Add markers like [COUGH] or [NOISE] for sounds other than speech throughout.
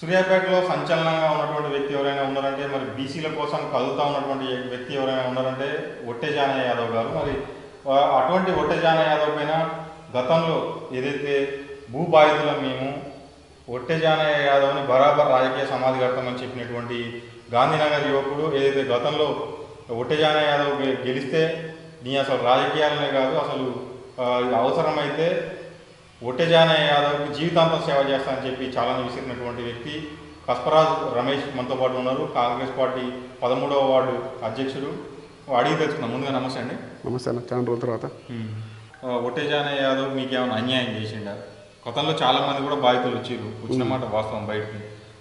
సూర్యాపేటలో సంచలనంగా ఉన్నటువంటి వ్యక్తి ఎవరైనా ఉన్నారంటే మరి బీసీల కోసం కదులుతా ఉన్నటువంటి వ్యక్తి ఎవరైనా ఉన్నారంటే ఒట్టెజాన యాదవ్ గారు. మరి అటువంటి ఒట్టెజాన యాదవ్ పైన గతంలో ఏదైతే భూ బాధితులం మేము ఒట్టెజాన యాదవ్ని బరాబర్ రాజకీయ సమాధి కడతామని చెప్పినటువంటి గాంధీనగర్ యువకుడు ఏదైతే గతంలో ఒట్టెజాన యాదవ్ గెలిస్తే నీ అసలు రాజకీయాలనే కాదు అసలు అవసరమైతే ఒట్టెజాన యాదవ్కి జీవితాంతం సేవ చేస్తానని చెప్పి చాలా విసిరినటువంటి వ్యక్తి కస్పరాజ్ రమేష్ మనతో పాటు ఉన్నారు. కాంగ్రెస్ పార్టీ పదమూడవ వార్డు అధ్యక్షుడు. అడిగి తెలుసుకుందాం. ముందుగా నమస్తే అండి. నమస్తే అన్న. చాలా రోజుల తర్వాత. ఒట్టెజాన యాదవ్ మీకు ఏమైనా అన్యాయం చేసిండా? గతంలో చాలా మంది కూడా బాధితులు వచ్చిర్రు వచ్చిన మాట వాస్తవం బయటికి.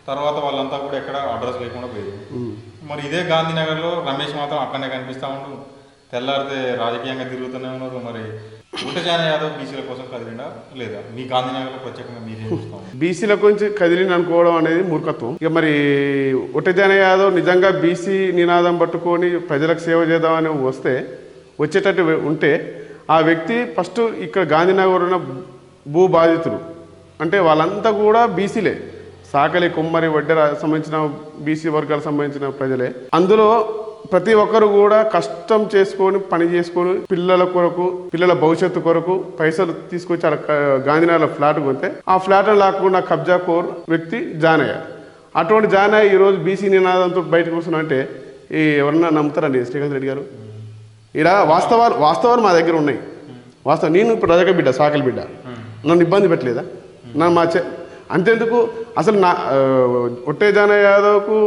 తర్వాత వాళ్ళంతా కూడా ఎక్కడ అడ్రస్ లేకుండా పోయారు. మరి ఇదే గాంధీనగర్లో రమేష్ మాత్రం అక్కడనే కనిపిస్తా ఉండు. తెల్లారితే రాజకీయంగా తిరుగుతూనే ఉన్నారు మరి ఒట్టజాన యాదవ్ బీసీల కోసం కదిలిండా లేదా? మీ గాంధీనగర్లో ప్రత్యేకంగా మీరేం చూస్తాం బీసీల గురించి కదిలిన అనుకోవడం అనేది మూర్ఖత్వం. ఇక మరి ఒట్టజన యాదవ్ నిజంగా బీసీ నినాదం పట్టుకొని ప్రజలకు సేవ చేద్దామని వస్తే వచ్చేటట్టు ఉంటే ఆ వ్యక్తి ఫస్ట్ ఇక్కడ గాంధీనగర్ ఉన్న భూ బాధితులు. అంటే వాళ్ళంతా కూడా బీసీలే. సాకలి కుమ్మరి వడ్డెర సంబంధించిన బీసీ వర్గాలకు సంబంధించిన ప్రజలే. అందులో ప్రతి ఒక్కరు కూడా కష్టం చేసుకొని పని చేసుకొని పిల్లల కొరకు పిల్లల భవిష్యత్తు కొరకు పైసలు తీసుకొచ్చి అక్కడ గాంధీనగర్లో ఫ్లాట్ కొంటే ఆ ఫ్లాట్ లాక్కుండా కబ్జా కోర్ వ్యక్తి జానయ్య అటువంటి జానయ్య ఈరోజు బీసీ నినాదంతో బయటకు వస్తున్నారంటే ఈ ఎవరన్నా నమ్ముతారండి శ్రీకాంత్ రెడ్డి గారు? ఇక్కడ వాస్తవాలు వాస్తవాలు మా దగ్గర ఉన్నాయి. వాస్తవం నేను ఇప్పుడు రజక బిడ్డ సాకలి బిడ్డ. నన్ను ఇబ్బంది పెట్టలేదా? నన్ను మా అంతేందుకు అంతెందుకు? అసలు నా ఒట్టే జాన యాదవ్కు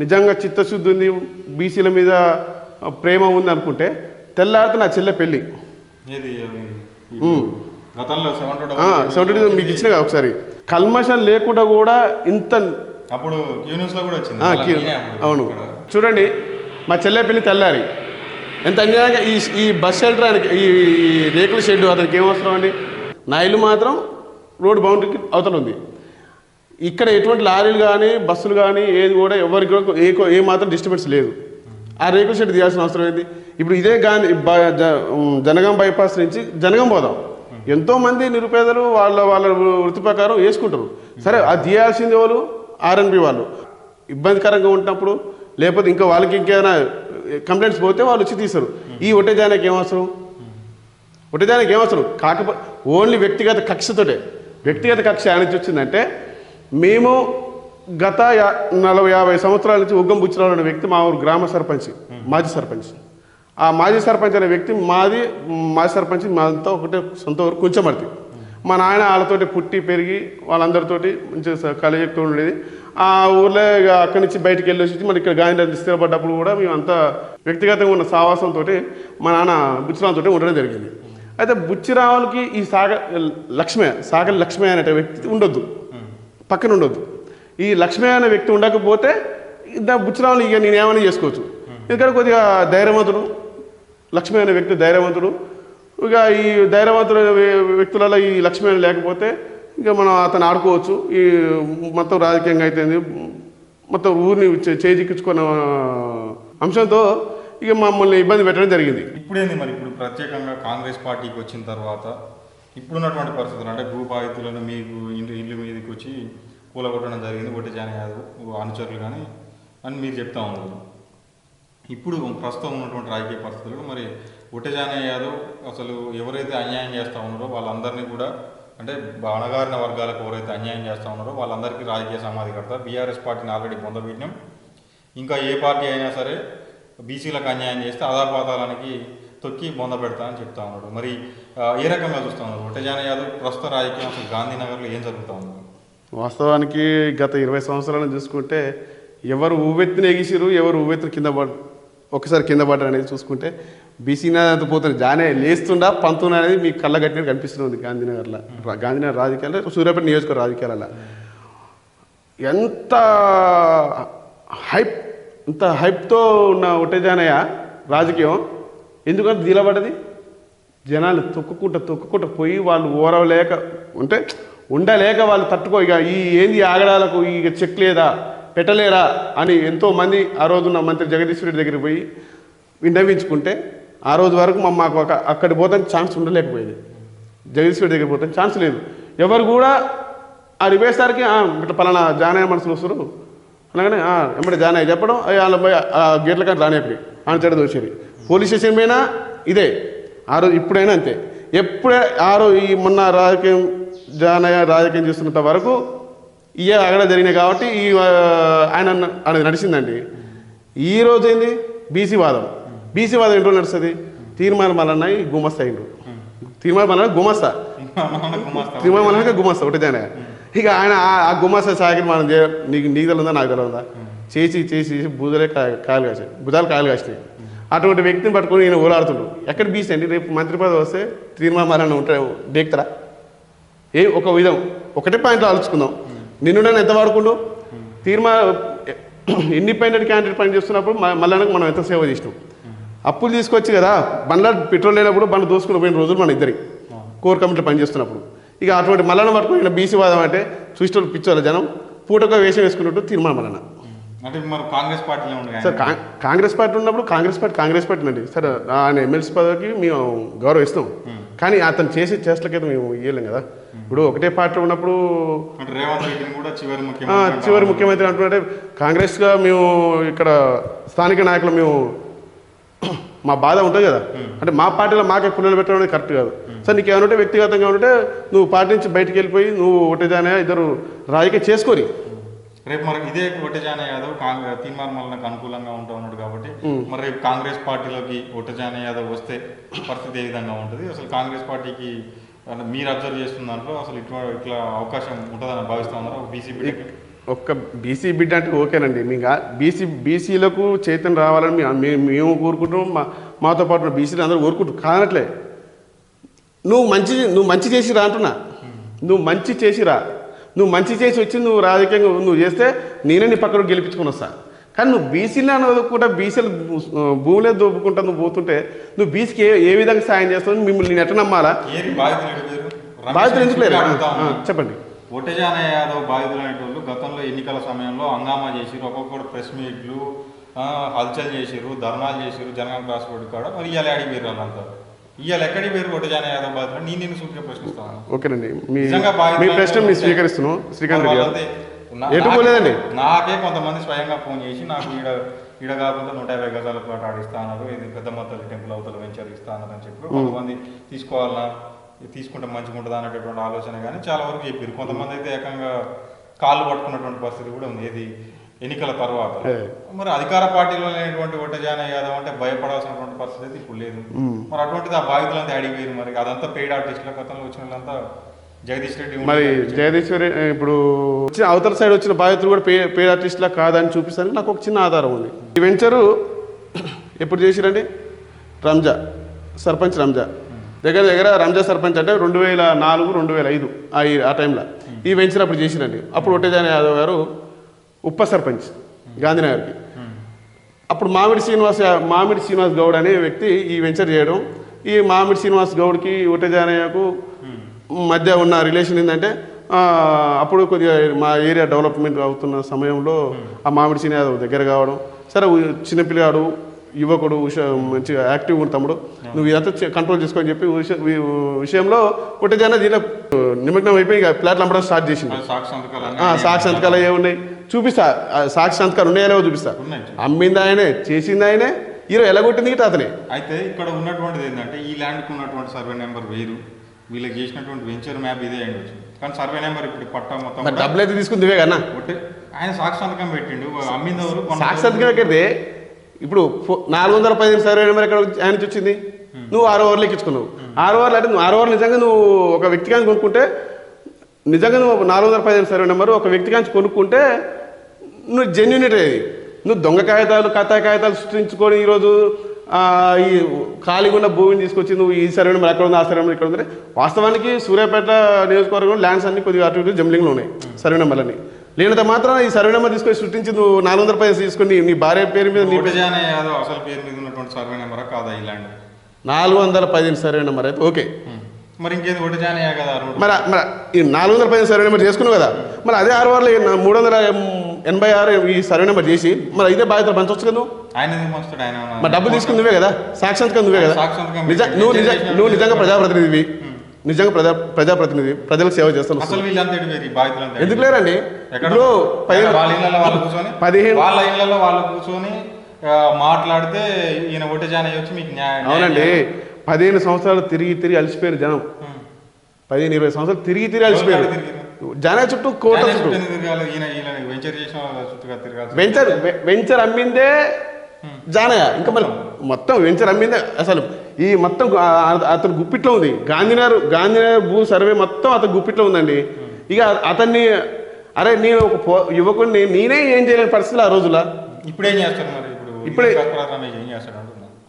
నిజంగా చిత్తశుద్ధి ఉంది బీసీల మీద ప్రేమ ఉంది అనుకుంటే తెల్లారితే నా చెల్లె పెళ్ళి. సెవెంటీ మీకు ఇచ్చిన కదా ఒకసారి. కల్మషం లేకుండా కూడా ఇంత అప్పుడు అవును. చూడండి మా చెల్లె పెళ్ళి తెల్లారి. ఎంత అన్యాయంగా ఈ ఈ బస్ షెల్టర్ ఆయనకి ఈ ఈ రేకుల షెడ్ అతనికి ఏం అవసరం అండి? నా ఇల్లు మాత్రం రోడ్డు బౌండరీకి అవతల ఉంది. ఇక్కడ ఎటువంటి లారీలు కానీ బస్సులు కానీ ఏది కూడా ఎవరికి కూడా ఏ ఏ మాత్రం డిస్టర్బెన్స్ లేదు. ఆ రేకుల షెడ్ తీయాల్సిన అవసరం ఏంటి ఇప్పుడు ఇదే గాంధీ బ- జ- జనగాం బైపాస్ నుంచి జనగాం పోదాం. ఎంతోమంది నిరుపేదలు వాళ్ళ వాళ్ళ వృత్తి ప్రకారం వేసుకుంటారు. సరే అది తీయాల్సింది ఎవరు? ఆర్ఎన్బి వాళ్ళు. ఇబ్బందికరంగా ఉంటున్నప్పుడు లేకపోతే ఇంకా వాళ్ళకి ఇంకేమైనా కంప్లైంట్స్ పోతే వాళ్ళు వచ్చి తీస్తారు. ఈ ఒట్టే ఏమవసరం ఏం ఒట్టేదానికి ఏమవసరం కాకపోతే ఓన్లీ వ్యక్తిగత కక్షతోటే. వ్యక్తిగత కక్ష ఆయన వచ్చిందంటే మేము గత నలభై యాభై సంవత్సరాల నుంచి ఉగ్గం బుచ్చిరావు అనే వ్యక్తి మా ఊరు గ్రామ సర్పంచ్ మాజీ సర్పంచ్. ఆ మాజీ సర్పంచ్ అనే వ్యక్తి మాది మాజీ సర్పంచ్ మాదంతా ఒకటే సొంత ఊరు కొంచెమర్తి. మా నాయన వాళ్ళతోటి పుట్టి పెరిగి వాళ్ళందరితోటి మంచిగా కలియక్తూ ఉండేది. ఆ ఊర్లో ఇక అక్కడి నుంచి బయటికి వెళ్ళి వచ్చి మరి ఇక్కడ గాంధీ స్థిరపడ్డప్పుడు కూడా మేము అంత వ్యక్తిగతంగా ఉన్న సావాసంతో మా నాన్న బుచ్చిరావుతో ఉండడం జరిగింది. అయితే బుచ్చిరావులకి ఈ సాగ లక్ష్మయ్య సాగర్ లక్ష్మయ్య అనే వ్యక్తి ఉండొద్దు. పక్కన ఉండొద్దు ఈ లక్ష్మీ అనే వ్యక్తి ఉండకపోతే బుచ్చరాములు ఇక నేను ఏమైనా చేసుకోవచ్చు? ఎందుకంటే కొద్దిగా ధైర్యవంతుడు. లక్ష్మి అనే వ్యక్తి ధైర్యవంతుడు. ఇక ఈ ధైర్యవంతుడు వ్యక్తులలో ఈ లక్ష్మయ్య లేకపోతే ఇక మనం అతను ఆడుకోవచ్చు. ఈ మొత్తం రాజకీయంగా అయితేంది. మొత్తం ఊరిని చేజిక్కించుకున్న అంశంతో ఇక మమ్మల్ని ఇబ్బంది పెట్టడం జరిగింది. ఇప్పుడేంది మరి ఇప్పుడు ప్రత్యేకంగా కాంగ్రెస్ పార్టీకి వచ్చిన తర్వాత ఇప్పుడున్నటువంటి పరిస్థితులు అంటే భూ బాధితులను మీకు ఇంటి ఇల్లు మీదకి వచ్చి కూలగొట్టడం జరిగింది ఒకటి జాన కాదు అనుచరులు కానీ అని మీరు చెప్తా ఉన్నారు. ఇప్పుడు ప్రస్తుతం ఉన్నటువంటి రాజకీయ పరిస్థితులు మరి ఒట్టజాన యాదవ్ అసలు ఎవరైతే అన్యాయం చేస్తూ ఉన్నారో వాళ్ళందరినీ కూడా అంటే అణగారిన వర్గాలకు ఎవరైతే అన్యాయం చేస్తూ ఉన్నారో వాళ్ళందరికీ రాజకీయ సమాధి కడతారు బీఆర్ఎస్ పార్టీని ఆల్రెడీ పొందబెట్టినాం ఇంకా ఏ పార్టీ అయినా సరే బీసీలకు అన్యాయం చేస్తే ఆధారపాతాలనికి తొక్కి బొంద పెడతా అని చెప్తా ఉన్నాడు. మరి ఏ రకంగా చూస్తా ఉన్నారు ఒట్టజాన యాదవ్ ప్రస్తుత రాజకీయం అసలు గాంధీనగర్లో ఏం జరుగుతూ ఉంది? వాస్తవానికి గత ఇరవై సంవత్సరాలను చూసుకుంటే ఎవరు ఊవెత్తిన ఎగిసిరు ఎవరు ఊవెత్తిన కింద పడ ఒకసారి కింద పడ్డారు అనేది చూసుకుంటే బీసీనాథ్ నాదంత పోతుంది జానే లేస్తుండా పంతున్నా అనేది మీకు కళ్ళ కట్టినట్టు కనిపిస్తుంది గాంధీనగర్లో గాంధీనగర్ రాజకీయాల్లో సూర్యాపేట నియోజకవర్గ రాజకీయాలలో. ఎంత హైప్ ఇంత హైప్తో ఉన్న ఒట్టేజానయ్య రాజకీయం ఎందుకంటే నిలబడది? జనాలు తొక్కుకుంటూ తొక్కుకుంటూ పోయి వాళ్ళు ఓరవలేక అంటే ఉండలేక వాళ్ళు తట్టుకో ఇక ఈ ఏంది ఆగడాలకు ఇక చెక్ లేదా పెట్టలేరా అని ఎంతోమంది ఆ రోజున్న మంత్రి జగదీశ్వర రెడ్డి దగ్గరికి పోయి విన్నవించుకుంటే ఆ రోజు వరకు మా మాకు ఒక అక్కడికి పోతానికి ఛాన్స్ ఉండలేకపోయేది. జగదీశ్వర రెడ్డి దగ్గరికి పోతానికి ఛాన్స్ లేదు. ఎవరు కూడా ఆ పోయేసరికి ఇట్లా పలానా జానయ్య మనుషులు వస్తారు. అనగానే "ఆ, జాయిన్ అయ్యి చెప్పడం "అయ్య, వాళ్ళ పోయి ఆ గేట్ల కానీ రానిపి ఆయన చెడ దోచేది పోలీస్ స్టేషన్ పోయినా ఇదే. ఆ రోజు ఇప్పుడైనా అంతే. ఎప్పుడే ఆ రోజు ఈ మొన్న రాజకీయం జానయ్య రాజకీయం చేస్తున్నంత వరకు ఇవే అక్కడ జరిగినాయి కాబట్టి ఈ ఆయన అనేది నడిచిందండి. ఈ రోజు ఏంది? బీసీ వాదం. బీసీ వాదం ఏంటో నడుస్తుంది? తీర్మానం మల్లన్న గుమస్తా అయిండు తీర్మానం మల్లన్న గుమస్తా. తీర్మానం మల్లన్న గుమస్తా ఒకటి దానే ఇక ఆయన ఆ- గుమస్తా సాగిన మనం నీకు నీకు తెలియదా నాకు తెలియదా చేసి చేసి చేసి బుధలే కాయ కాయలు కాశాయి బుధాలు కాయలు కాసినాయి. అటువంటి వ్యక్తిని పట్టుకొని నేను ఓలాడుతుండు ఎక్కడ బీసండి అండి రేపు మంత్రి పదవి వస్తే తీర్మానం ఉంటాయి ఉంటాడు. డేక్తారా ఏ ఒక విధం. ఒకటే పాయింట్లో ఆలోచుకుందాం నిన్ను నేను ఎంత వాడుకుండు? తీర్మా ఇండిపెండెంట్ క్యాండిడేట్ పని చేస్తున్నప్పుడు మ- మనం ఎంత సేవ చేసినాం? అప్పులు తీసుకొచ్చి కదా బండ్ల పెట్రోల్ లేనప్పుడు బండ్లు దోసుకుని పోయిన రోజులు మన ఇద్దరి కోర్ కమిటీ పనిచేస్తున్నప్పుడు ఇక అటువంటి మల్లన్న పట్టుకుని బీసీ వాదం అంటే చూసిన పిచ్చోళ్ళ జనం పూటగా వేషం వేసుకున్నట్టు తీర్మానం మల్లన అంటే మరి కాంగ్రెస్ పార్టీలో సార్ కాంగ్రెస్ పార్టీ ఉన్నప్పుడు కాంగ్రెస్ పార్టీ కాంగ్రెస్ పార్టీ అండి. సార్ ఆయన ఎమ్మెల్సీ పదవికి మేము గౌరవిస్తాం. కానీ అతను చేసే చేష్టలకైతే మేము ఇవ్వలేం కదా. ఇప్పుడు ఒకటే పార్టీ ఉన్నప్పుడు చివరి ముఖ్యమంత్రి అంటున్నట్టే కాంగ్రెస్గా మేము ఇక్కడ స్థానిక నాయకులు మేము [CLEARS THROAT] మా బాధ ఉంటుంది కదా. అంటే మా పార్టీలో మాకే పుల్లలు పెట్టడం అనేది కరెక్ట్ కాదు. సార్ నీకు ఏమైనా ఉంటే వ్యక్తిగతంగా ఉంటే నువ్వు పార్టీ నుంచి బయటికి వెళ్ళిపోయి నువ్వు ఒకటిదానే ఇద్దరు రాజకీయ చేసుకొని రేపు మరి ఇదే ఒట్టజాన యాదవ్ కాంగ్రెస్ తీర్మానం వలనకు అనుకూలంగా ఉంటా ఉన్నాడు కాబట్టి మరి రేపు కాంగ్రెస్ పార్టీలోకి ఒట్టజాన యాదవ్ వస్తే పరిస్థితి ఏ విధంగా ఉంటుంది? అసలు కాంగ్రెస్ పార్టీకి మీరు అబ్జర్వ్ చేస్తున్న దాంట్లో అసలు ఇట్లా ఇట్లా అవకాశం ఉంటుందని భావిస్తా ఉన్నారు? బీసీపీ ఒక్క బీసీ బిడ్డ అంటే ఓకేనండి. మీ బీసీ బీసీలకు చైతన్యం రావాలని మేము కోరుకుంటాం మా మాతో పాటు బీసీలు అందరూ కోరుకుంటాం కానట్లే నువ్వు మంచి నువ్వు మంచి చేసి రా అంటున్నా నువ్వు మంచి చేసి రా నువ్వు మంచి చేసి వచ్చి నువ్వు రాజకీయంగా నువ్వు చేస్తే నేనే నీ పక్కన గెలిపించుకొని వస్తా కానీ నువ్వు బీసీలు వదులుకుంటా బీసీలు భూములే దోపుకుంటా నువ్వు పోతుంటే నువ్వు బీసీకి ఏ ఏ విధంగా సాయం చేస్తావు మిమ్మల్ని నేను ఎట్లా నమ్మాలా? బాధితులు ఎందుకు లేరు? ఉన్నాను. చెప్పండి. ఒటేజాన యాదవ్ బాధితులు అనేటోళ్ళు గతంలో ఎన్నికల సమయంలో హంగామా చేసిరు ఒక్కొక్కరు ప్రెస్ మీట్లు హల్చల్ చేసిరు ధర్నాలు చేసిరు జనగాం క్రాస్ రోడ్ కాడ మరి ఇవాళ అడిగి వాళ్ళంతా ఇవాళ ఎక్కడికి పేరు యాదవ్ బాధితులు నేను సూటిగా ప్రశ్నిస్తాను. ఓకేనండి. మీ నిజంగా బాధితులు మీ ప్రశ్న మీరు అంటే స్వీకరిస్తున్నాం. శ్రీకాంత్ రెడ్డి గారు. వాళ్ళంతే. నా- ఎటు నాకే- పోలేదండి? నాకే కొంతమంది స్వయంగా ఫోన్ చేసి నాకు ఈడ ఈడ కాకుండా నూట యాభై గజాల ప్లాట్ ఆడిస్తా అన్నారు. ఇది పెద్ద మొత్తాల టెంపుల్ అవతల వెంచర్ ఇస్తా అన్నారు అని చెప్పి కొంతమంది తీసుకోవాలన్నా ఇది తీసుకుంటే మంచిగా ఉంటుందా అనేటటువంటి ఆలోచన కానీ చాలా వరకు చెప్పారు. కొంతమంది అయితే ఏకంగా కాళ్ళు పట్టుకున్నటువంటి పరిస్థితి కూడా ఉంది. ఏది ఎన్నికల తర్వాత. మరి అధికార పార్టీలో లేనటువంటి ఒట్టజాన యాదవ్ అంటే భయపడాల్సినటువంటి పరిస్థితి ఇప్పుడు లేదు. మరి అటువంటిది ఆ బాధితులంతా అడిగిపోయారు మరి. అదంతా పెయిడ్ ఆర్టిస్టుల గతంలో వచ్చిన వాళ్ళంతా జగదీష్ రెడ్డి మరి జగదీశ్వరి ఇప్పుడు వచ్చిన అవతల సైడ్ వచ్చిన బాధితులు కూడా పే పే ఆర్టిస్ట్లా కాదని చూపిస్తానికి నాకు ఒక చిన్న ఆధారం ఉంది. ఈ వెంచరు [COUGHS] ఎప్పుడు చేసిరండి? రంజా సర్పంచ్ రంజా. దగ్గర దగ్గర రంజా సర్పంచ్ అంటే రెండు వేల నాలుగు రెండు వేల ఐదు ఆ టైంలో. ఈ వెంచర్ అప్పుడు చేసిరండి. అప్పుడు ఒట్టేజాని యాదవ్ గారు ఉప సర్పంచ్ గాంధీనగర్కి. అప్పుడు మామిడి శ్రీనివాస్ మామిడి శ్రీనివాస్ గౌడ్ అనే వ్యక్తి ఈ వెంచర్ చేయడం. ఈ మామిడి శ్రీనివాస్ గౌడ్కి ఒట్టజానయ్యకు మధ్య ఉన్న రిలేషన్ ఏంటంటే అప్పుడు కొద్దిగా మా ఏరియా డెవలప్మెంట్ అవుతున్న సమయంలో ఆ మామిడి శ్రీని దగ్గర కావడం. సరే చిన్నపిల్లగాడు యువకుడు ఉష మంచిగా యాక్టివ్ ఉంది తమ్ముడు. నువ్వు ఇదంతా కంట్రోల్ చేసుకోని చెప్పి విషయంలో ఒట్టజాన దీనిలో నిమగ్నం అయిపోయి ప్లాట్లు అమ్మడం స్టార్ట్ చేసింది సాక్షి సంతకాలు ఏ ఉన్నాయి. చూపిస్తా. సాక్షి సంతకాలు ఉన్నాయో లేవో చూపిస్తా. ఉన్నాయి. అమ్మింది ఆయనే చేసింది ఆయనే హీరో ఎలాగొట్టింది ఇటు అతనే. అయితే ఇక్కడ ఉన్నటువంటిది ఏంటంటే ఈ ల్యాండ్కి ఉన్నటువంటి సర్వే నెంబర్ వేరు. వీళ్ళకి చేసినటువంటి వెంచర్ మ్యాప్ ఇదే అయ్యి కానీ సర్వే నెంబర్ ఇప్పుడు పట్టా మొత్తం డబ్బులు అయితే తీసుకుంది ఇవే కన్నా. ఆయన సాక్షి సంతకం పెట్టిండు. అమ్మింది సాక్షి? సంతకం ఇప్పుడు నాలుగు వందల పదిహేను సర్వే నెంబర్ ఎక్కడ ఆయన నుంచి వచ్చింది? నువ్వు ఆరు ఓవర్లు ఎక్కించుకున్నావు. ఆరు ఓవర్లు అంటే నువ్వు ఆరు ఓవర్లు నిజంగా నువ్వు ఒక వ్యక్తి కానీ కొనుక్కుంటే నిజంగా నువ్వు నాలుగు వందల పదిహేను సర్వే నెంబర్ ఒక వ్యక్తి కానీ కొనుక్కుంటే నువ్వు జెన్యునిటీ అది నువ్వు దొంగ కాగితాలు కథా కాగితాలు సృష్టించుకొని ఈరోజు ఈ ఖాళీగా ఉన్న భూమిని తీసుకొచ్చి నువ్వు ఈ సర్వే నెంబర్ ఎక్కడ ఉంది ఆ సర్వే నెంబర్ ఇక్కడ ఉంది వాస్తవానికి సూర్యాపేట నియోజకవర్గం ల్యాండ్స్ అన్ని కొద్దిగా అటు ఇటు జంబ్లింగ్లో ఉన్నాయి సర్వే నెంబర్లని లేనంత మాత్రం ఈ సర్వే నెంబర్ తీసుకొని సృష్టించి నువ్వు నాలుగు వందల పైసలు తీసుకొని నీ భార్య పేరు మీద నీ యాదవ్ అసలు పేరు మీద ఉన్నటువంటి సర్వే నెంబరా కాదా ఈ ల్యాండ్ నాలుగు వందల పదిహేను సర్వే నెంబర్ అయితే ఓకే. మరి ఇంకేది ఒకటేజానే కదా రోడ్డు? మరి మరి ఈ నాలుగు వందల పదిహేను సర్వే నెంబర్ చేసుకున్నావు కదా మరి అదే ఆరు వారిలో మూడు వందల ఎనభై ఆరు ఈ సర్వే నెంబర్ చేసి మరి ఇదే బాధ్యతలు పంచవచ్చు కదా నువ్వు? ఆయన మరి డబ్బులు తీసుకుని నువ్వే కదా సాక్షాత్గా నువ్వే కదా? నిజ నువ్వు నిజ నువ్వు నిజంగా ప్రజాప్రతినిధివి. నిజంగా ప్రజా ప్రజాప్రతినిధి ప్రజలకు సేవ చేస్తాను ఎందుకు లేరండి? ఇప్పుడు పదిహేను వాళ్ళ వాళ్ళు కూర్చొని? మాట్లాడితే ఈయన జానయ్య వచ్చి మీకు న్యాయం అవునండి. పదిహేను సంవత్సరాలు తిరిగి తిరిగి అలసిపోయారు జనం. పదిహేను ఇరవై సంవత్సరాలు తిరిగి తిరిగి అలసిపోయారు. జనం చుట్టూ కోట చుట్టూ. వెంచర్ వెంచర్ అమ్మిందే జానయ్య. ఇంకా మొత్తం. వెంచర్ అమ్మిందే అసలు. ఈ మొత్తం అతను గుప్పిట్లో ఉంది. గాంధీనగర్ గాంధీనగర్ భూ సర్వే మొత్తం అతను గుప్పిట్లో ఉందండి. ఇక అతన్ని అరే నేను ఒక యువకుడిని నేనే ఏం చేయలేని పరిస్థితులు ఆ రోజుల ఇప్పుడు ఏం చేస్తారు మరి ఇప్పుడు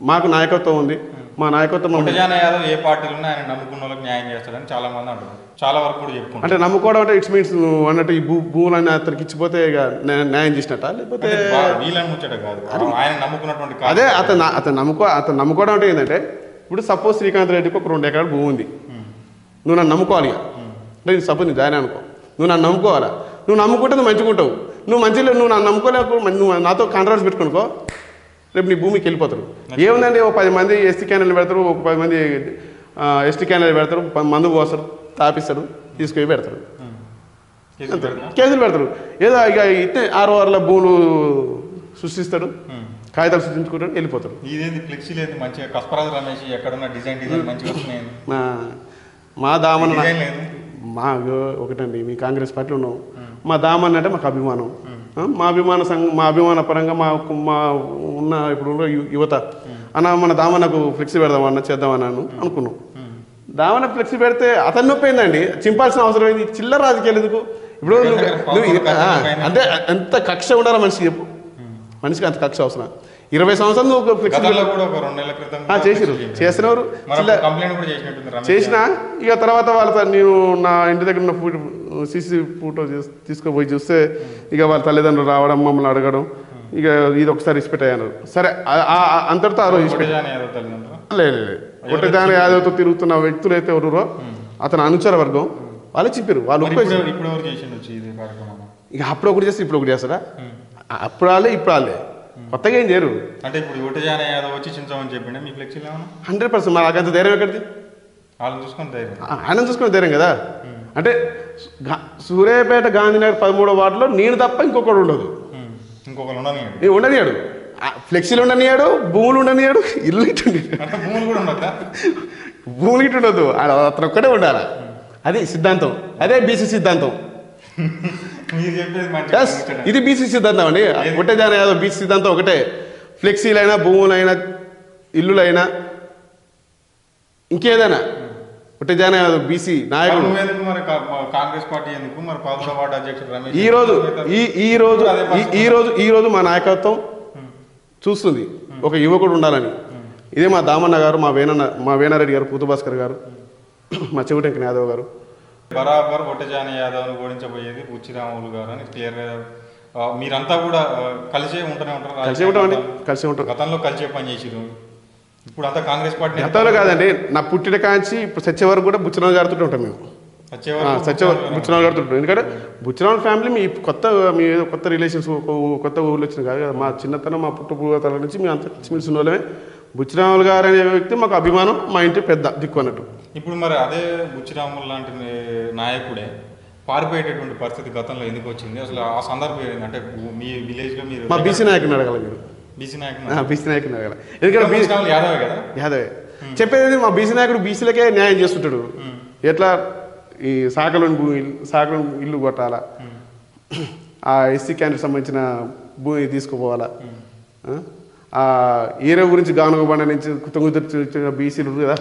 మాకు నాయకత్వం ఉంది. మా నాయకత్వం యాదవ్ ఏ పార్టీలో ఆయన నమ్ముకున్న వాళ్ళకి న్యాయం చేస్తాడని చాలా మంది అంటారు చాలా వరకు కూడా చెప్పుకుంటారు. అంటే నమ్ముకోవడం అంటే ఇట్స్ మీన్స్ అన్నట్టు ఈ భూ భూములన్నీ అతనికి ఇచ్చిపోతే ఇక న్యాయ- చేసినట్ట? లేకపోతే వీళ్ళని ముచ్చట కాదు. ఆయన నమ్ముకున్నటువంటి. అదే అతను అతను నమ్ముకో అతను నమ్ముకోవడం అంటే ఏంటంటే ఇప్పుడు సపోజ్ శ్రీకాంత్ రెడ్డికి ఒక రెండు ఎకరాల భూమి ఉంది. నువ్వు నన్ను నమ్ముకోవాలి ఇక. అంటే సపోజ్ నీ జాయిన్ అనుకో. నువ్వు నన్ను నమ్ముకోవాలా? నువ్వు నమ్ముకుంటే నువ్వు మంచుకుంటావు నువ్వు మంచిగా నువ్వు నన్ను నమ్ముకోలేకు నువ్వు నాతో కాంట్రాక్ట్స్ పెట్టుకునుకో. రేపు నీ భూమికి వెళ్ళిపోతారు. ఏముందండి? ఒక పది మంది ఎస్టీ క్యానల్ పెడతారు ఒక పది మంది ఎస్టీ క్యానల్ పెడతారు మందు పోస్తారు తాపిస్తారు తీసుకుపోయి పెడతారు. కేసులు పెడతా? కేసులు పెడతారు. ఏదో ఇక ఇట్టే ఆరు వారాల భూములు సృష్టిస్తాడు. కాగితాలు సృష్టించుకుంటాడు వెళ్ళిపోతాడు ఇదేంది ఫ్లెక్సీ లేదు మంచిగా కస్పరాజ్ రమేష్ ఎక్కడున్న డిజైన్ డిజైన్ మంచిగా వస్తున్నాయి. మా- దామన్న మా ఒకటండి మీ కాంగ్రెస్ పార్టీలో ఉన్నాం మా దామన్న అంటే మాకు అభిమానం. మా అభిమాన సంఘ మా అభిమాన పరంగా మా మా ఉన్న ఇప్పుడు యువత. అన్న మన దామన్నకు ఫ్లెక్సీ పెడదామన్న చేద్దామన్నాను అనుకున్నాం. దామన్న ఫ్లెక్సీ పెడితే అతను నొప్పిందండి చింపాల్సిన అవసరం ఏంది? చిల్లర రాజకీయాలు ఎందుకు? ఇప్పుడు నువ్వు అంటే ఎంత కక్ష ఉండాలా మనిషికి చెప్పు. మనిషికి అంత కక్ష అవసరం. ఇరవై సంవత్సరాలు చేసిర్రు. చేసినవారు. చేసిన ఇక తర్వాత వాళ్ళ నేను నా ఇంటి దగ్గర ఉన్న ఫోటో సీసీ ఫోటో తీసుకుపోయి చూస్తే ఇక వాళ్ళ తల్లిదండ్రులు రావడం మమ్మల్ని అడగడం ఇక ఇది ఒకసారి ఇచ్చిపెట్టాయి అన్నారు సరే అంతటితో ఆ రోజు ఇచ్చిపెట్టాను లేదు కొట్టదాని యాదవ్తో తిరుగుతున్న వ్యక్తులు అయితే ఎవరురో అతను అనుచర వర్గం. వాళ్ళు చెప్పారు వాళ్ళు ఎవరు ఇక అప్పుడు ఒకటి చేస్తే ఇప్పుడు ఒకటి చేస్తారా అప్పుడు వాళ్ళే ఇప్పుడు వాళ్ళే కొత్తగా ఏం చేయరు. అంటే ఇప్పుడు కొట్టజాని యాదవ్ వచ్చి చించమని చెప్పిండే? మీ ఫ్లెక్సీలు ఏమన్నా? Hundred percent. నాకు అంత ధైర్యం ఎక్కడిది? వాళ్ళని చూసుకొని ధైర్యం. ఆయన చూసుకునే ధైర్యం కదా? అంటే సూర్యాపేట గాంధీనగర్ పదమూడో వార్డులో నేను తప్ప ఇంకొకడు ఉండదు. ఇంకొకరు ఉండని ఉండనియాడు ఫ్లెక్సీలు ఉండనియాడు భూములు ఉండనియాడు ఇల్లు ఇటు భూములు కూడా ఉండద్దా? భూములు ఇటు ఉండదు ఆడ అతను ఒక్కడే ఉండాలి? అది సిద్ధాంతం. అదే బీసీ సిద్ధాంతం. [LAUGHS] ఇది బీసీ సిద్ధాంతం అండి. ఒకటే జాన యాదవ్ బీసీ సిద్ధాంతం ఒకటే. ఫ్లెక్సీలైనా భూములైనా ఇల్లులైనా ఇంకేదైనా. ఒకటే జాన యాదవ్ బీసీ నాయకుడు. కాంగ్రెస్ పార్టీ ఎందుకు? మరి అధ్యక్షుడు రమేష్ ఈ రోజు ఈ ఈ రోజు ఈ- రోజు ఈ రోజు మా నాయకత్వం చూస్తుంది. ఒక యువకుడు ఉండాలని. ఇదే మా దామన్న గారు మా వేనన్న మా వేనారెడ్డి గారు పూతభాస్కర్ గారు మా చెవిటెంకన యాదవ్ గారు. బరాబర్ ఒట్టజాని యాదవ్ను ఓడించబోయేది బుచ్చిరాములు గారు అని క్లియర్ మీరంతా కూడా కలిసే ఉంటూనే ఉంటారు. కలిసి ఉంటామండి. కలిసి ఉంటాం. గతంలో కలిసే పని చేసిరు ఇప్పుడు అంతా కాంగ్రెస్ పార్టీ గతంలో కాదండి. నా పుట్టిన కాంచి ఇప్పుడు సచ్చే వరకు కూడా బుచ్చరావు గారితో ఉంటాం మేము. సత్య గారితో ఉంటాం. ఎందుకంటే బుచ్చరావు ఫ్యామిలీ మీ కొత్త మీ కొత్త రిలేషన్స్ కొత్త ఊర్లో వచ్చిన కాదు కదా. మా చిన్నతనం మా పుట్టు పూర్వతల నుంచి మేము అంత కలిసిమెలిసి ఉన్న వాళ్ళమే బుచ్చిరాములు గారు అనే వ్యక్తి మాకు అభిమానం మా ఇంటి పెద్ద దిక్కు అన్నట్టు. ఇప్పుడు మరి అదే బుచ్చిరాములు లాంటి నాయకుడే పారిపోయేటటువంటి పరిస్థితి గతంలో ఎందుకు వచ్చింది? అసలు ఆ సందర్భం? అంటే మీ విలేజ్లో మీరు మా బీసీ నాయకుని అడగల మీరు. బీసీ నాయకుడు బీసీ నాయకుని అడగల. ఎందుకంటే యాదవే కదా? యాదవే. చెప్పేది మా బీసీ నాయకుడు బీసీలకే న్యాయం చేస్తుంటాడు. ఎట్లా? ఈ శాఖలోని భూమి శాఖలోని ఇల్లు కొట్టాలా? ఆ ఎస్సీ క్యాండిడేట్ సంబంధించిన భూమి తీసుకుపోవాలా? ఆ? ఏరియా గురించి గానుగబండ నుంచి తుంగుతున్న బీసీలు ఉన్నారు కదా?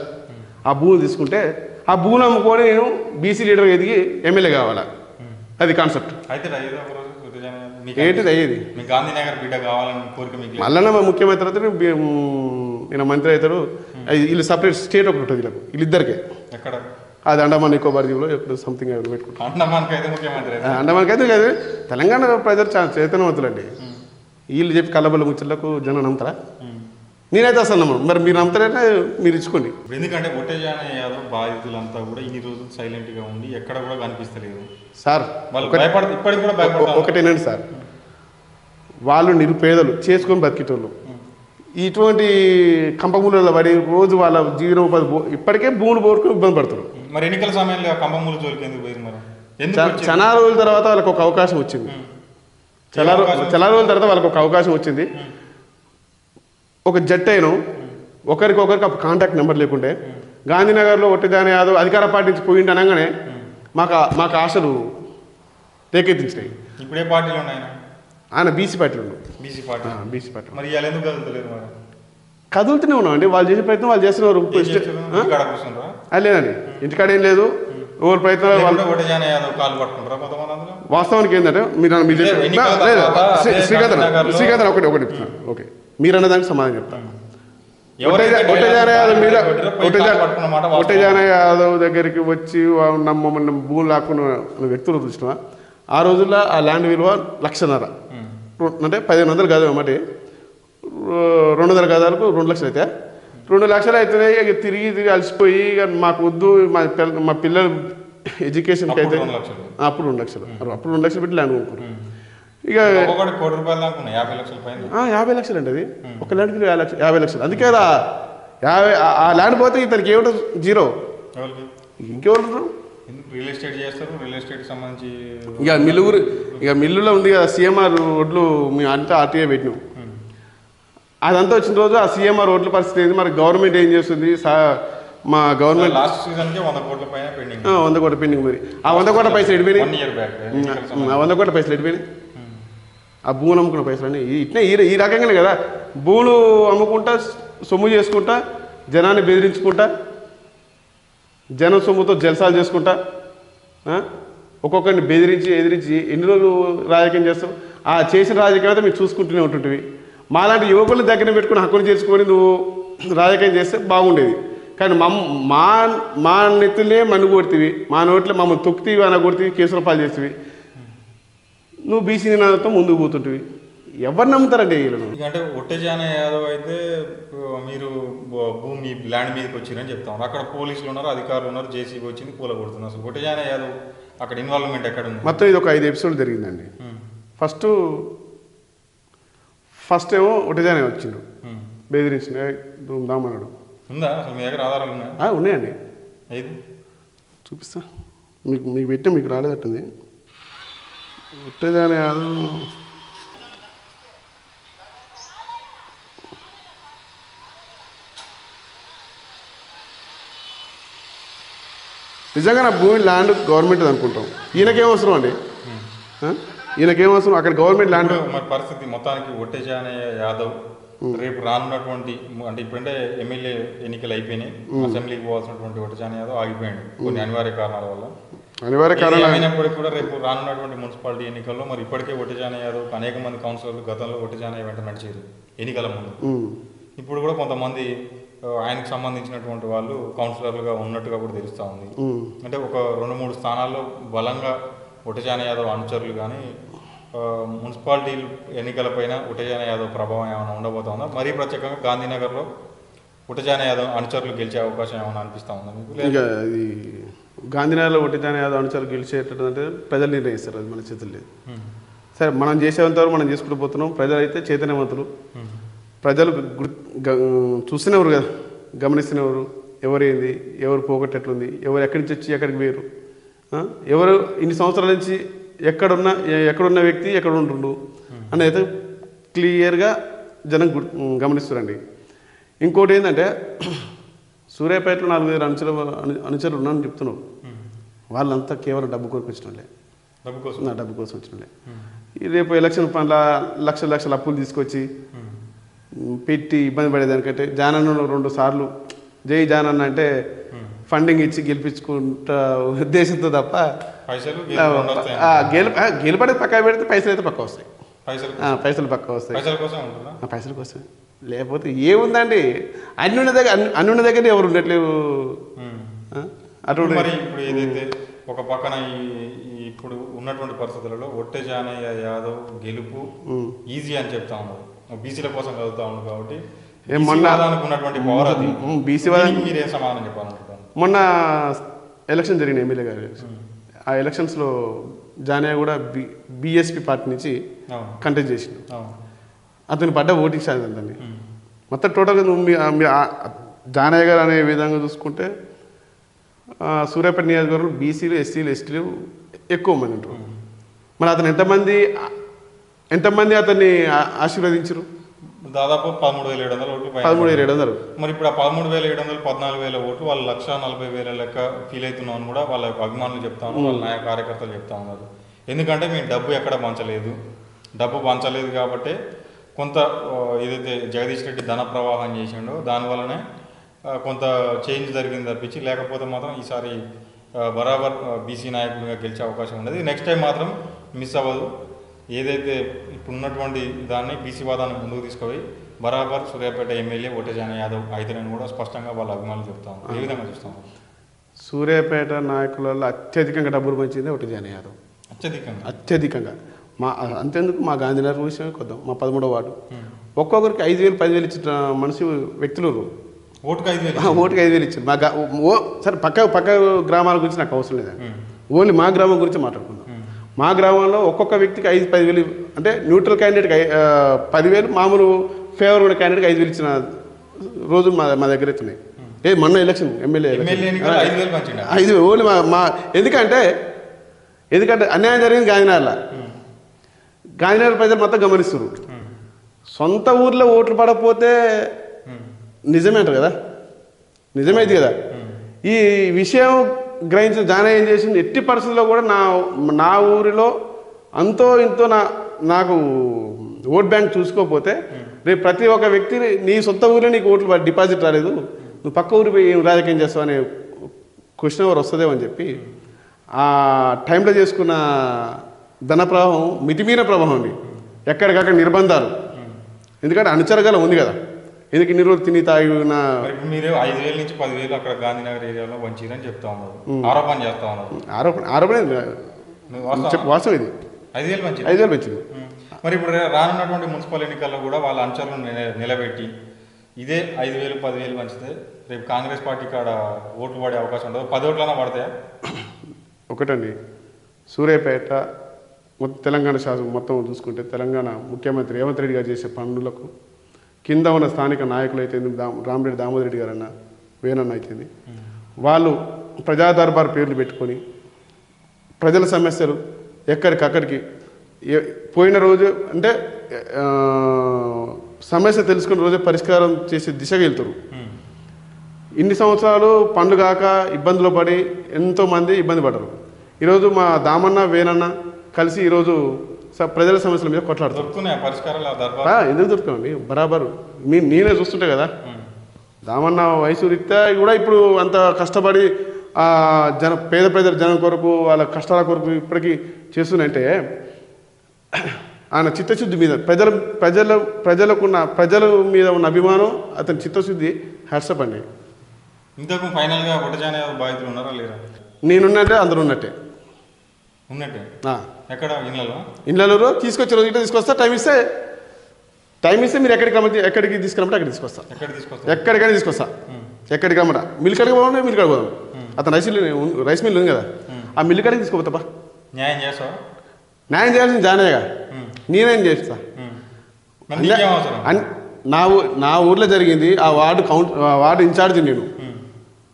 ఆ భూములు తీసుకుంటే ఆ భూములు అమ్ముకొని నేను బీసీ లీడర్ ఎదిగి ఎమ్మెల్యే కావాలా? అది కాన్సెప్ట్ అయితే ఏంటిది అయ్యేది గాంధీనగర్ బిడ్డ కావాలని కోరిక. మళ్ళీ మా ముఖ్యమంత్రి ఈయన మంత్రి అవుతారు అది వీళ్ళు సపరేట్ స్టేట్ ఒకటి ఉంటుంది వీళ్ళకు వీళ్ళిద్దరికే. ఎక్కడ? అది అండమాన్ నికోబార్ దీవులో ఎప్పుడు సంథింగ్ అవి పెట్టుకుంటారు. అండమాన్కి అయితే ముఖ్యమంత్రి అయితే. అండమాన్కి అయితే లేదు. తెలంగాణ ప్రజలు చాలా చైతన్యవంతులండి. వీళ్ళు చెప్పి కళ్ళబల్ల ముచ్చలకు జనం నమ్ముతారా? ఉమ్. నేనైతే అసలు నమ్మను. మరి మీరు నమ్ముతారంటే? మీరు ఇచ్చుకోండి. ఎందుకంటే ఒట్టజాన యాదవ్ బాధితులంతా కూడా ఇన్ని రోజులు సైలెంట్గా ఉండి ఎక్కడ కూడా కనిపిస్తలేదు. సార్ వాళ్ళు ఇప్పటికి కూడా భయపడతారు ఒకటేనండి సార్. వాళ్ళు నిరుపేదలు చేసుకొని బతికేటోళ్ళు. ఇటువంటి కంపమూలలో పడి రోజు వాళ్ళ జీవనోపాధి ఇప్పటికే భూములు పోరుకొని ఇబ్బంది పడుతున్నారు. మరి ఎన్నికల సమయంలో ఆ కంబమూల జోలికి ఎందుకు పోయారు మరి? చాలా రోజుల తర్వాత వాళ్ళకి ఒక అవకాశం వచ్చింది. చాలా చాలా రోజుల తర్వాత వాళ్ళకి ఒక అవకాశం వచ్చింది. ఒక జట్టు అయిన ఒకరికొకరికి అప్పుడు కాంటాక్ట్ నెంబర్ లేకుంటే గాంధీనగర్లో ఒట్టిదాని యాదవ్ అధికార పార్టీ నుంచి పోయిండు అనగానే మాకు మాకు ఆశలు రేకెత్తించినాయి. ఇప్పుడు పార్టీలో ఉన్నాయి ఆయన బీసీ పార్టీలో బీసీ పార్టీ. బీసీ పార్టీ మరి ఎందుకు కదులుతలేదు మరి? కదులుతూనే ఉన్నామండి. వాళ్ళు చేసే ప్రయత్నం వాళ్ళు చేస్తున్నారు. లేదండి. ఇంటికాడ ఏం లేదు. ఎవరి ప్రయత్నాలు అందులో? వాస్తవానికి ఏంటంటే మీరు శ్రీకాంత్ శ్రీకాంత్ ఒకటి ఒకటి ఓకే. మీరు అన్న దానికి సమాధానం చెప్తాను ఒట్టజాన యాదవ్ దగ్గరికి వచ్చి మన భూములు లాక్కున్న వ్యక్తులు చూసినా ఆ రోజుల్లో ఆ ల్యాండ్ విలువ లక్షన్నర. రు- అంటే పదిహేను వందలు కాదు అన్నమాట రెండు వందల గదాలకు రెండు లక్షలు అయితే. రెండు లక్షలు అయితే ఇక తిరిగి తిరిగి అలసిపోయి ఇక మాకు వద్దు మా పిల్ల మా పిల్లల ఎడ్యుకేషన్కి అయితే అప్పుడు రెండు లక్షలు. అప్పుడు రెండు లక్షలు పెట్టి ల్యాండ్ కొనుక్కున్నాం ఇక కోటి రూపాయలు దాకా యాభై లక్షల పైన. యాభై లక్షలు అండి అది. ఒక ల్యాండ్కి యాభై లక్షలు యాభై లక్షలు. అందుకే కదా యాభై ఆ- ల్యాండ్ పోతే ఇతనికి ఏమిటో జీరో. ఇంకెవరు రియల్ ఎస్టేట్ చేస్తారు? రియల్ ఎస్టేట్ సంబంధించి ఇక మిల్లు గురి ఇక మిల్లులో ఉంది కదా సిఎంఆర్ రోడ్లు మీ అంతా ఆర్టీఏ పెట్టినాం. అదంతా వచ్చిన రోజు ఆ సిఎంఆర్ రోడ్ల పరిస్థితి ఏంది? మరి గవర్నమెంట్ ఏం చేస్తుంది? మా గవర్నమెంట్ లాస్ట్ సీజన్కి వంద కోట్ల పైన పెండింగ్. ఆ, వంద కోట్ల పెండింగ్ మరి ఆ వంద కోట్ల పైసలు ఎడిపోయినాయి. ఆ వంద కోట్ల పైసలు ఎడిపోయినాయి. ఆ భూములు అమ్ముకున్న పైసలు ఇట్నే ఈ ఈ రకంగానే కదా. భూములు అమ్ముకుంటా సొమ్ము చేసుకుంటా జనాన్ని బెదిరించుకుంటా జనం సొమ్ముతో జలసాలు చేసుకుంటా ఒక్కొక్కరిని బెదిరించి ఎదిరించి ఎన్ని రోజులు రాజకీయం చేస్తావు? ఆ చేసిన రాజకీయం అయితే మీరు చూసుకుంటూనే ఉంటుంటివి. మాలాంటి యువకుల దగ్గర పెట్టుకుని హక్కులు చేసుకొని నువ్వు రాజకీయం చేస్తే బాగుండేది. కానీ మమ్ మా మా నెత్తులే మన్ను కొడుతుంది మా నోట్లో మమ్మల్ని తొక్కుతీవి అన్న కొడుతుంది కేసుల పాలు నువ్వు బీసీ నినాదంతో ముందుకు పోతుంటివి. ఎవరు నమ్ముతారండి వీళ్ళను? ఇక అంటే ఒట్టేజాన యాదవ్ అయితే మీరు భూమి ల్యాండ్ మీదకి వచ్చిరని చెప్తా అక్కడ పోలీసులు ఉన్నారు అధికారులు ఉన్నారు జేసీబీ వచ్చింది పూల కొడుతున్నారు. అసలు ఒట్టేజాన యాదవ్ అక్కడ ఇన్వాల్వ్మెంట్ ఎక్కడ ఉంది? మొత్తం ఇది ఒక ఐదు ఎపిసోడ్ జరిగిందండి. ఫస్ట్ ఫస్ట్ ఏమో ఒకటిగానే వచ్చిండు. బెదిరించిన ధూమ్ధామ్ అన్నాడు. ఉందా? అసలు మీ దగ్గర ఆధారాలు ఉన్నాయా? ఉన్నాయండి. ఐదు చూపిస్తా. మీకు మీకు పెట్టే మీకు రాలేదట్టుంది. ఒట్టేదాని యాదవ్ నిజంగా నా భూమి ల్యాండ్ గవర్నమెంట్ అనుకుంటాం. ఈయనకేం అవసరం అండి? ఆ? ఈయనకేం అవసరం? అక్కడ గవర్నమెంట్ ల్యాండ్ మరి పరిస్థితి మొత్తానికి ఒట్టేజాన యాదవ్ రేపు రానున్నటువంటి అంటే ఇప్పుడంటే ఎమ్మెల్యే ఎన్నికలు అయిపోయినాయి. అసెంబ్లీకి పోవాల్సినటువంటి ఒట్టజాన యాదవ్ ఆగిపోయాడు. కొన్ని అనివార్య కారణాల వల్ల. అనివార్య కూడా రేపు రానున్నటువంటి మున్సిపాలిటీ ఎన్నికల్లో మరి ఇప్పటికే ఒట్టజాన యాదవ్ అనేక మంది కౌన్సిలర్లు గతంలో ఒట్టజాన వెంట నడిచారు ఎన్నికల ముందు. ఇప్పుడు కూడా కొంతమంది ఆయనకు సంబంధించినటువంటి వాళ్ళు కౌన్సిలర్లుగా ఉన్నట్టుగా కూడా తెలుస్తూ ఉంది. అంటే ఒక రెండు మూడు స్థానాల్లో బలంగా ఉటజాన యాదవ్ అనుచరులు కానీ మున్సిపాలిటీ ఎన్నికలపైన ఉటజాన యాదవ్ ప్రభావం ఏమైనా ఉండబోతుందా మరీ ప్రత్యేకంగా గాంధీనగర్లో ఉటజాన యాదవ్ అనుచరులు గెలిచే అవకాశం ఏమైనా అనిపిస్తా ఉందా మీకు గాంధీనగర్లో ఒట్టిదాని యాదవ్ అనుచరులు గెలిచేటట్టు అంటే ప్రజలు నిర్ణయిస్తారు అది మన చేతులు లేదు. సరే మనం చేసేంతవరకు మనం చేసుకుంటూ పోతున్నాం. ప్రజలు అయితే చైతన్యవంతులు. ప్రజలు గుర్- గ- కదా గమనిస్తున్నవారు ఎవరేంది ఎవరు పోగొట్టేట్లుంది ఎవరు ఎక్కడి నుంచి వచ్చి ఎక్కడికి వేరు ఎవరు ఇన్ని సంవత్సరాల నుంచి ఎక్కడున్న ఎక్కడున్న వ్యక్తి ఎక్కడ ఉంటుండు? అని అయితే క్లియర్గా జనం గుర్- గమనిస్తారండి. ఇంకోటి ఏంటంటే సూర్యాపేటలో నాలుగు వేల అనుచరు అను- అనుచరులు ఉన్నారని చెప్తున్నావు. వాళ్ళంతా కేవలం డబ్బు కొరకు వచ్చిన వాళ్ళే. డబ్బు కోసం. నా డబ్బు కోసం వచ్చిన వాళ్ళే. రేపు ఎలక్షన్ పనుల లక్షల లక్షల అప్పులు తీసుకొచ్చి పెట్టి ఇబ్బంది పడేదానికంటే జానన్న రెండు సార్లు జై జానన్న అంటే. ఫండింగ్ ఇచ్చి గెలిపించుకుంటా ఉద్దేశంతో తప్ప గెలు గెలుపడి పక్క పెడితే పైసలు అయితే పక్క వస్తాయి. పైసలు పక్క వస్తాయి. పైసల కోసం లేకపోతే ఏముందండి? అన్ని ఉన్న దగ్గర అన్ని- ఉన్న దగ్గర ఎవరు. ఆ? అటువంటి మరి ఇప్పుడు ఏదైతే ఒక పక్కన ఈ ఇప్పుడు ఉన్నటువంటి పరిస్థితులలో ఒట్టె జానయ్య యాదవ్ గెలుపు. ఈజీ అని చెప్తా ఉన్నారు. బీసీల కోసం చదువుతా ఉన్నారు కాబట్టి మొన్న- దీనికి మీరేం సమాధానం చెప్పాలనుకుంటాను మొన్న ఎలక్షన్ జరిగిన ఎమ్మెల్యే గారి. ఆ ఎలక్షన్స్లో జానయ్య కూడా బి బీఎస్పీ పార్టీ నుంచి కంటెస్ట్ చేసిండు. అతను పడ్డ ఓటింగ్ శాతం ఎంతండి. మొత్తం టోటల్గా నువ్వు మీ- జానయ్య గారు అనే విధంగా చూసుకుంటే సూర్యాపేట నియోజకవర్గంలో బీసీలు ఎస్సీలు ఎస్టీలు ఎక్కువ మంది ఉంటారు. మరి అతను ఎంతమంది ఎంతమంది అతన్ని ఆశీర్వదించరు దాదాపు పదమూడు వేల ఏడు వందల ఓట్లు పదమూడు వేల ఏడు వందలు. మరి ఇప్పుడు ఆ పదమూడు వేల ఏడు వందలు పద్నాలుగు వేల ఓట్లు వాళ్ళు లక్ష నలభై వేల లెక్క ఫీల్ అవుతున్నాం అని కూడా వాళ్ళ అభిమానులు చెప్తా ఉన్నారు వాళ్ళ నాయక కార్యకర్తలు చెప్తా ఉన్నారు. ఎందుకంటే మేము డబ్బు ఎక్కడ పంచలేదు. డబ్బు పంచలేదు కాబట్టి కొంత ఏదైతే జగదీష్ రెడ్డి ధన ప్రవాహం చేసిండో దానివల్లనే కొంత చేంజ్ జరిగింది తప్పించి లేకపోతే మాత్రం ఈసారి బరాబర్ బీసీ నాయకుడిగా గెలిచే అవకాశం ఉండదు. నెక్స్ట్ టైం మాత్రం మిస్ అవ్వదు. ఏదైతే ఇప్పుడు ఉన్నటువంటి దాన్ని బీసీ వాదాన్ని ముందుకు తీసుకుపోయి బరాబర్ సూర్యాపేట ఎమ్మెల్యే ఓటేజాన యాదవ్ అయితేనని కూడా స్పష్టంగా వాళ్ళ అభిమానులు చెప్తాం ఏ విధంగా చూస్తాం సూర్యాపేట నాయకులలో అత్యధికంగా డబ్బులు పంచింది ఒకటి జానీ యాదవ్. అత్యధికంగా? అత్యధికంగా. మా అంతేందుకు మా గాంధీనగర్ విషయమే కొద్దాం మా పదమూడవ వార్డు. ఒక్కొక్కరికి ఐదు వేలు పదివేలు ఇచ్చిన మనిషి వ్యక్తులు. ఓటుకు ఐదు వేలు ఓటుకి ఐదు వేలు ఇచ్చారు. మా ఓ సరే పక్క పక్క గ్రామాల గురించి నాకు అవసరం లేదండి ఉమ్. ఓన్లీ మా గ్రామం గురించి మాట్లాడుకుందాం. ఉమ్. మా గ్రామంలో ఒక్కొక్క వ్యక్తికి ఐదు పదివేలు అంటే న్యూట్రల్ క్యాండిడేట్కి పదివేలు మామూలు ఫేవర్ ఉన్న క్యాండిడేట్కి ఐదు వేలు ఇచ్చిన రోజు మా మా దగ్గర అయితే ఉన్నాయి ఏ మొన్న ఎలక్షన్ ఎమ్మెల్యే ఐదు ఓన్లీ మా మా ఎందుకంటే ఎందుకంటే అన్యాయం జరిగింది గాంధీనగర్లో. గాంధీనగర్ ప్రజలు మొత్తం గమనిస్తారు సొంత ఊర్లో ఓట్లు పడకపోతే నిజమే అంటారు కదా? నిజమే కదా? ఈ విషయం గ్రహించిన జాన ఏం చేసింది ఎట్టి పరిస్థితుల్లో కూడా నా నా ఊరిలో అంతో ఇంతో నా నాకు ఓట్ బ్యాంక్ చూసుకోకపోతే రేపు ప్రతి ఒక్క వ్యక్తి నీ సొంత ఊరిలో నీకు ఓట్లు డిపాజిట్ రాలేదు. నువ్వు పక్క ఊరి పోయి ఏం రాజకీయం చేస్తావు అనే క్వశ్చన్ ఎవరు వస్తుందేమో అని చెప్పి ఆ టైంలో చేసుకున్న ధన ప్రవాహం మితిమీర ప్రవాహం అండి. ఎక్కడికక్కడ నిర్బంధాలు. ఎందుకంటే అనుచరగల ఉంది కదా. ఎందుకు ఇన్ని రోజులు తిని తాగి మరి ఐదు వేల నుంచి పదివేలు అక్కడ గాంధీనగర్ ఏరియాలో వంచిరని చెప్తా ఉన్నారు. ఆరోపణ చేస్తా ఉన్నారు. ఆరోపణ ఆరోపణ వాస్తవం- ఇది. ఐదు వేలు పంచి ఐదు వేలు పెంచింది మరి ఇప్పుడు రానున్నటువంటి మున్సిపల్ ఎన్నికల్లో కూడా వాళ్ళ నిల- నిలబెట్టి ఇదే ఐదు వేలు పదివేలు పంచితే రేపు కాంగ్రెస్ పార్టీ కాడ ఓట్లు పడే అవకాశం ఉండదు. పది ఓట్లన్నా పడతాయా? ఒకటండి. సూర్యాపేట తెలంగాణ శాసనం మొత్తం చూసుకుంటే తెలంగాణ ముఖ్యమంత్రి రేవంత్ రెడ్డి గారు చేసే పనులకు కింద ఉన్న స్థానిక నాయకులు అయితే రామరెడ్డి దామోదర్ రెడ్డి గారన్న వేనన్న అయితేంది వాళ్ళు ప్రజా దర్బార్ పేర్లు పెట్టుకొని ప్రజల సమస్యలు ఎక్కడికక్కడికి పోయిన రోజు అంటే సమస్య తెలుసుకున్న రోజే పరిష్కారం చేసే దిశగా వెళ్తారు ఇన్ని సంవత్సరాలు పండ్లు కాక ఇబ్బందులు పడి ఎంతోమంది ఇబ్బంది పడరు ఈరోజు మా దామన్న వేనన్న కలిసి ఈరోజు ప్రజల సమస్యల మీద ఆ, ఎందుకు దొరుకుతామండి బరాబరు. మీ నేనే చూస్తుంటే కదా. దామన్న వయసు రీత్యా కూడా ఇప్పుడు అంత కష్టపడి జన పేద ప్రజల జనం కొరకు వాళ్ళ కష్టాల కొరకు ఇప్పటికీ చేస్తున్నాయంటే ఆయన చిత్తశుద్ధి మీద ప్రజల ప్రజల ప్రజలకున్న ప్రజల మీద ఉన్న అభిమానం అతని చిత్తశుద్ధి హ్యాట్సప్ అండి. ఇంతకు ఫైనల్గా ఒటజానే బాధితులు ఉన్నారా లేరా? నేనున్నట్టే అందరూ ఉన్నట్టే. ఎక్కడ? ఇళ్ళలో తీసుకొచ్చి రోజు ఇట్లా తీసుకొస్తా. టైం ఇస్తే టైం ఇస్తే మీరు ఎక్కడికి రమ్మంటే ఎక్కడికి తీసుకురమ్మంటే అక్కడికి తీసుకొస్తా. ఎక్కడికైనా తీసుకొస్తా. ఎక్కడికి రమ్మట మిల్ కాడికి పోవాలి మిల్ కాడికి పోదాం. అతను రైస్ మిల్ రైస్ మిల్ ఉంది కదా. ఆ మిల్ కాడికి తీసుకుపోతాపా? న్యాయం చేస్తావా? న్యాయం చేయాల్సింది జానయ్యగా నేనేం చేస్తా? నా నా ఊర్లో జరిగింది ఆ వార్డు కౌంట్ ఆ వార్డు ఇన్ఛార్జ్ నేను.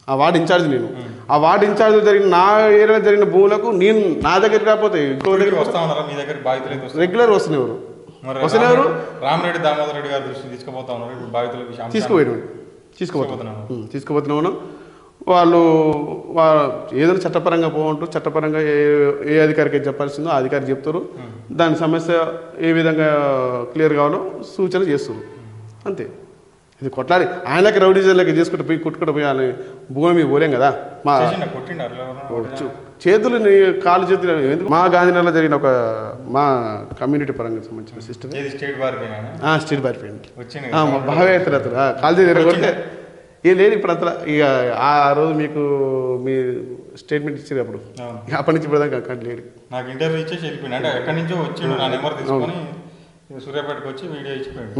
ఆ వార్డు ఇన్ఛార్జ్ నేను. ఆ వార్డు ఇన్ఛార్జ్ జరిగిన నా ఏరియాలో జరిగిన భూములకు నేను నా దగ్గరికి రాకపోతే ఇంకో దగ్గర వస్తా ఉన్నారా? మీ దగ్గర బాధితులు రెగ్యులర్ వస్తున్నారు వస్తున్నారు రామరెడ్డి- దామోదర్ రెడ్డి గారి దృష్టి తీసుకుపోతా ఉన్నారు. ఇప్పుడు బాధితుల విషయం తీసుకుపోయినాడు. తీసుకుపోతున్నాను. తీసుకుపోతున్నాను. వాళ్ళు ఏదైనా చట్టపరంగా పోవంటారు చట్టపరంగా ఏ ఏ అధికారికి చెప్పాల్సిందో ఆ అధికారి చెప్తారు. దాని సమస్య ఏ విధంగా క్లియర్ కావాలో సూచన చేస్తారు. అంతే. ఇది కొట్లాడి ఆయనకి రౌడీజర్లకి చేసుకుంటూ పోయి కొట్టుకుంటూ పోయి ఆయన భూమి మీద పోలేం కదా? మా చేతులు కాలు చేతులు మా గాంధీనగర్లో జరిగిన ఒక మా కమ్యూనిటీ పరంగా సంబంధించిన సిస్టర్ ఏది స్టేట్ బార్ మా బాగా అవుతారు అతను కాల్ కొడితే ఏ లేదు ఇప్పుడు అంతలా ఇక ఆ రోజు మీకు మీ స్టేట్మెంట్ ఇచ్చారు అప్పుడు. అప్పటి నుంచి ఇప్పటిదాకా అక్కడ లేడు. నాకు ఇంటర్వ్యూ ఇచ్చేసి వెళ్ళిపోయింది అంటే ఎక్కడి నుంచో వచ్చిండు నా నెంబర్ తీసుకొని సూర్యాపేటకు వచ్చి వీడియో ఇచ్చిపోయాడు.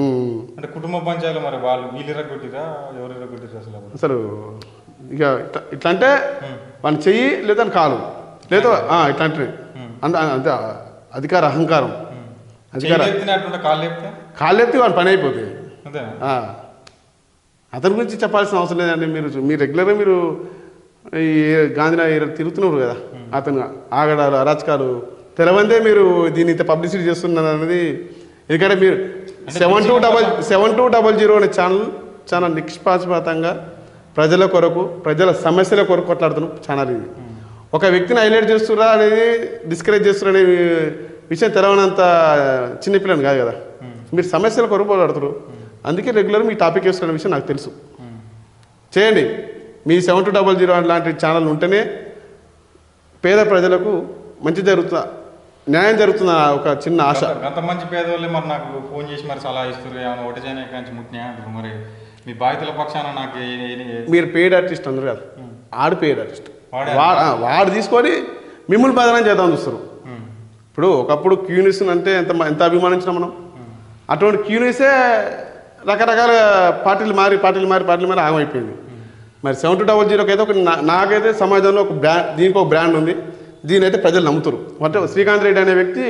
అంటే కుటుంబ పంచాయలు మరి వాళ్ళు వీళ్ళు ఇరగొట్టిరా ఎవరు ఇరగొట్టిరా అసలు? అసలు ఇక ఇట్లా అంటే వాని చెయ్యి లేదా కాలు? లేదా ఇట్లా అంటే అంత అధికార అహంకారం. అధికార కాళ్ళు లేపితే? వాని పని అయిపోతుంది అంతేనా గురించి చెప్పాల్సిన అవసరం లేదండి. మీరు మీరు రెగ్యులర్గా మీరు ఈ గాంధీనగర్ తిరుగుతున్నారు కదా. అతను ఆగడాలు అరాచకాలు తెలవందే మీరు దీన్ని ఇంత పబ్లిసిటీ చేస్తున్నారు అనేది ఎందుకంటే మీరు seven two double seven two double zero అనే ఛానల్ చాలా నిష్పాక్షపాతంగా ప్రజల కొరకు ప్రజల సమస్యల కొరకు కొట్లాడుతున్న ఛానల్ ఇది. ఒక వ్యక్తిని హైలైట్ చేస్తురా అనేది డిస్కరేజ్ చేస్తురా అనే విషయం తెలవనంత చిన్నపిల్లని కాదు కదా. మీరు సమస్యల కొరకు పోరాడుతారు అందుకే రెగ్యులర్ మీ టాపిక్ వేస్తున్న విషయం నాకు తెలుసు. చేయండి. మీ సెవెన్ టూ డబల్ జీరో లాంటి ఛానల్ ఉంటేనే పేద ప్రజలకు మంచి జరుగుతుందా న్యాయం జరుగుతుందా? ఒక చిన్న ఆశ. గంత- మంచి పేదవాళ్ళే మరి నాకు ఫోన్ చేసి మరి సలహా ఇస్తారు ఏమైనా ఒకటి చేయని? కాంచి ముట్టినా? అంటారు మరి మీ బాధితుల పక్షాన నాకు మీరు పెయిడ్ ఆర్టిస్ట్ అందరు కాదు. ఆడు పెయిడ్ ఆర్టిస్ట్ వాడే తీసుకొని మిమ్మల్ని బదనం చేద్దాం చూస్తారు ఇప్పుడు ఒకప్పుడు క్యూనిస్ అంటే ఎంత ఎంత అభిమానించినాం మనం? అటువంటి క్యూనిసే రకరకాల పార్టీలు మారి పార్టీలు మారి పార్టీలు మారి ఆగమైపోయింది. మరి సెవెన్ టూ డబల్ జీరోకి అయితే ఒక నాకైతే సమాజంలో ఒక బ్రాండ్ దీనికి ఒక బ్రాండ్ ఉంది. దీని అయితే ప్రజలు నమ్ముతారు. అంటే శ్రీకాంత్ రెడ్డి అనే వ్యక్తి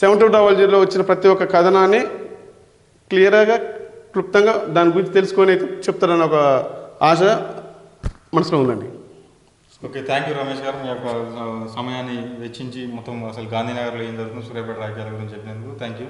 సెవెన్ టూ డబల్ జీరోలో వచ్చిన ప్రతి ఒక్క కథనాన్ని క్లియర్గా క్లుప్తంగా దాని గురించి తెలుసుకొని అయితే చెప్తారని ఒక ఆశ మనసులో ఉందండి. ఓకే థ్యాంక్ యూ రమేష్ గారు. మీ యొక్క సమయాన్ని వెచ్చించి మొత్తం అసలు గాంధీనగర్లో ఏం జరుగుతుంది సూర్యాపేట రాజకీయాల గురించి చెప్పినందుకు థ్యాంక్ యూ.